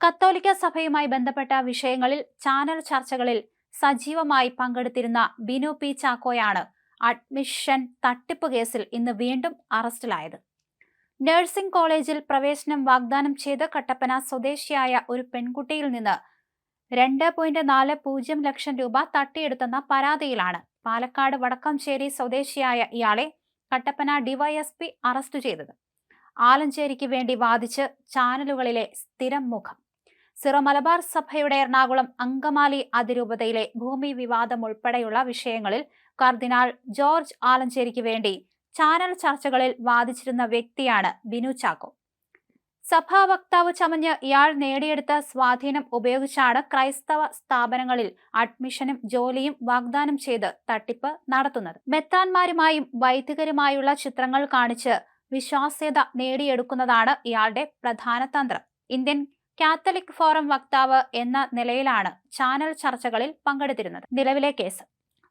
കത്തോലിക്ക സഭയുമായി ബന്ധപ്പെട്ട വിഷയങ്ങളിൽ ചാനൽ ചർച്ചകളിൽ സജീവമായി പങ്കെടുത്തിരുന്ന ബിനു പി ചാക്കോയാണ് അഡ്മിഷൻ തട്ടിപ്പ് കേസിൽ ഇന്ന് വീണ്ടും അറസ്റ്റിലായത്. നഴ്സിംഗ് കോളേജിൽ പ്രവേശനം വാഗ്ദാനം ചെയ്ത കട്ടപ്പന സ്വദേശിയായ ഒരു പെൺകുട്ടിയിൽ നിന്ന് രണ്ട് പോയിന്റ് നാല് പൂജ്യം ലക്ഷം രൂപ തട്ടിയെടുത്തെന്ന പരാതിയിലാണ് പാലക്കാട് വടക്കംചേരി സ്വദേശിയായ ഇയാളെ കട്ടപ്പന ഡിവൈഎസ്പി അറസ്റ്റ് ചെയ്തത്. ആലഞ്ചേരിക്ക് വേണ്ടി വാദിച്ച് ചാനലുകളിലെ സ്ഥിരം മുഖം. സിറോ മലബാർ സഭയുടെ എറണാകുളം അങ്കമാലി അതിരൂപതയിലെ ഭൂമി വിവാദം ഉൾപ്പെടെയുള്ള വിഷയങ്ങളിൽ കർദിനാൾ ജോർജ് ആലഞ്ചേരിക്ക് വേണ്ടി ചാനൽ ചർച്ചകളിൽ വാദിച്ചിരുന്ന വ്യക്തിയാണ് ബിനു ചാക്കോ. സഭാ വക്താവ് ചമഞ്ഞ് ഇയാൾ നേടിയെടുത്ത സ്വാധീനം ഉപയോഗിച്ചാണ് ക്രൈസ്തവ സ്ഥാപനങ്ങളിൽ അഡ്മിഷനും ജോലിയും വാഗ്ദാനം ചെയ്ത് തട്ടിപ്പ് നടത്തുന്നത്. മെത്താന്മാരുമായും വൈദികരുമായുള്ള ചിത്രങ്ങൾ കാണിച്ച് വിശ്വാസ്യത നേടിയെടുക്കുന്നതാണ് ഇയാളുടെ പ്രധാന തന്ത്രം. ഇന്ത്യൻ കാത്തലിക് ഫോറം വക്താവ് എന്ന നിലയിലാണ് ചാനൽ ചർച്ചകളിൽ പങ്കെടുത്തിരുന്നത്. നിലവിലെ കേസ്.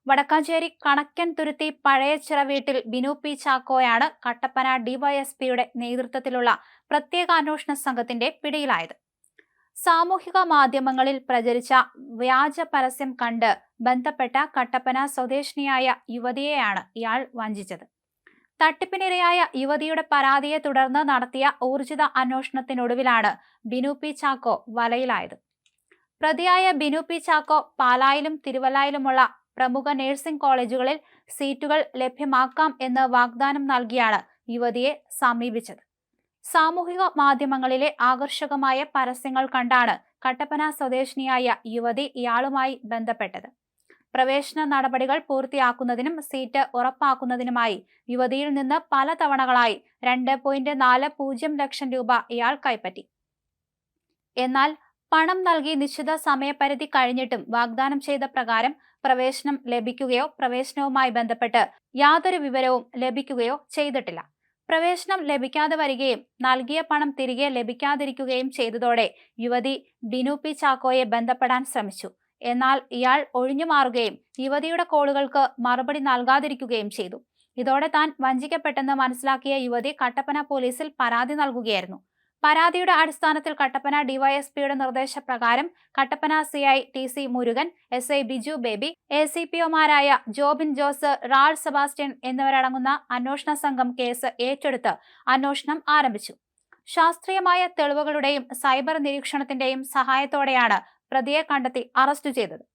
വടക്കാഞ്ചേരി കണക്കൻ തുരുത്തി പഴയച്ചിറ വീട്ടിൽ ബിനു പി ചാക്കോയാണ് കട്ടപ്പന ഡിവൈഎസ്പിയുടെ നേതൃത്വത്തിലുള്ള പ്രത്യേക അന്വേഷണ സംഘത്തിന്റെ പിടിയിലായത്. സാമൂഹിക മാധ്യമങ്ങളിൽ പ്രചരിച്ച വ്യാജ പരസ്യം കണ്ട് ബന്ധപ്പെട്ട കട്ടപ്പന സ്വദേശിനിയായ യുവതിയെയാണ് ഇയാൾ വഞ്ചിച്ചത്. തട്ടിപ്പിനിരയായ യുവതിയുടെ പരാതിയെ തുടർന്ന് നടത്തിയ ഊർജിത അന്വേഷണത്തിനൊടുവിലാണ് ബിനു പി ചാക്കോ വലയിലായത്. പ്രതിയായ ബിനു പി ചാക്കോ പാലായിലും തിരുവല്ലായിലുമുള്ള പ്രമുഖ നഴ്സിംഗ് കോളേജുകളിൽ സീറ്റുകൾ ലഭ്യമാക്കാം എന്ന് വാഗ്ദാനം നൽകിയാണ് യുവതിയെ സമീപിച്ചത്. സാമൂഹിക മാധ്യമങ്ങളിലെ ആകർഷകമായ പരസ്യങ്ങൾ കണ്ടാണ് കട്ടപ്പന സ്വദേശിനിയായ യുവതി ഇയാളുമായി ബന്ധപ്പെട്ടത്. പ്രവേശന നടപടികൾ പൂർത്തിയാക്കുന്നതിനും സീറ്റ് ഉറപ്പാക്കുന്നതിനുമായി യുവതിയിൽ നിന്ന് പല തവണകളായി രണ്ട് പോയിന്റ് നാല് പൂജ്യം ലക്ഷം രൂപ ഇയാൾ കൈപ്പറ്റി. എന്നാൽ പണം നൽകി നിശ്ചിത സമയപരിധി കഴിഞ്ഞിട്ടും വാഗ്ദാനം ചെയ്ത പ്രകാരം പ്രവേശനം ലഭിക്കുകയോ പ്രവേശനവുമായി ബന്ധപ്പെട്ട് യാതൊരു വിവരവും ലഭിക്കുകയോ ചെയ്തിട്ടില്ല. പ്രവേശനം ലഭിക്കാതെ വരികയും നൽകിയ പണം തിരികെ ലഭിക്കാതിരിക്കുകയും ചെയ്തതോടെ യുവതി ബിനു പി ചാക്കോയെ ബന്ധപ്പെടാൻ ശ്രമിച്ചു. എന്നാൽ ഇയാൾ ഒഴിഞ്ഞുമാറുകയും യുവതിയുടെ കോളുകൾക്ക് മറുപടി നൽകാതിരിക്കുകയും ചെയ്തു. ഇതോടെ താൻ വഞ്ചിക്കപ്പെട്ടെന്ന് മനസ്സിലാക്കിയ യുവതി കട്ടപ്പന പോലീസിൽ പരാതി നൽകുകയായിരുന്നു. പരാതിയുടെ അടിസ്ഥാനത്തിൽ കട്ടപ്പന ഡിവൈഎസ്പിയുടെ നിർദ്ദേശപ്രകാരം Kattappana C I T C Murugan S I Biju Baby A C P ഒമാരായ Jobin Jose റാൾ സെബാസ്റ്റ്യൻ എന്നിവരടങ്ങുന്ന അന്വേഷണ സംഘം കേസ് ഏറ്റെടുത്ത് അന്വേഷണം ആരംഭിച്ചു. ശാസ്ത്രീയമായ തെളിവുകളുടെയും സൈബർ നിരീക്ഷണത്തിന്റെയും സഹായത്തോടെയാണ് പ്രതിയെ കണ്ടെത്തി അറസ്റ്റ് ചെയ്തത്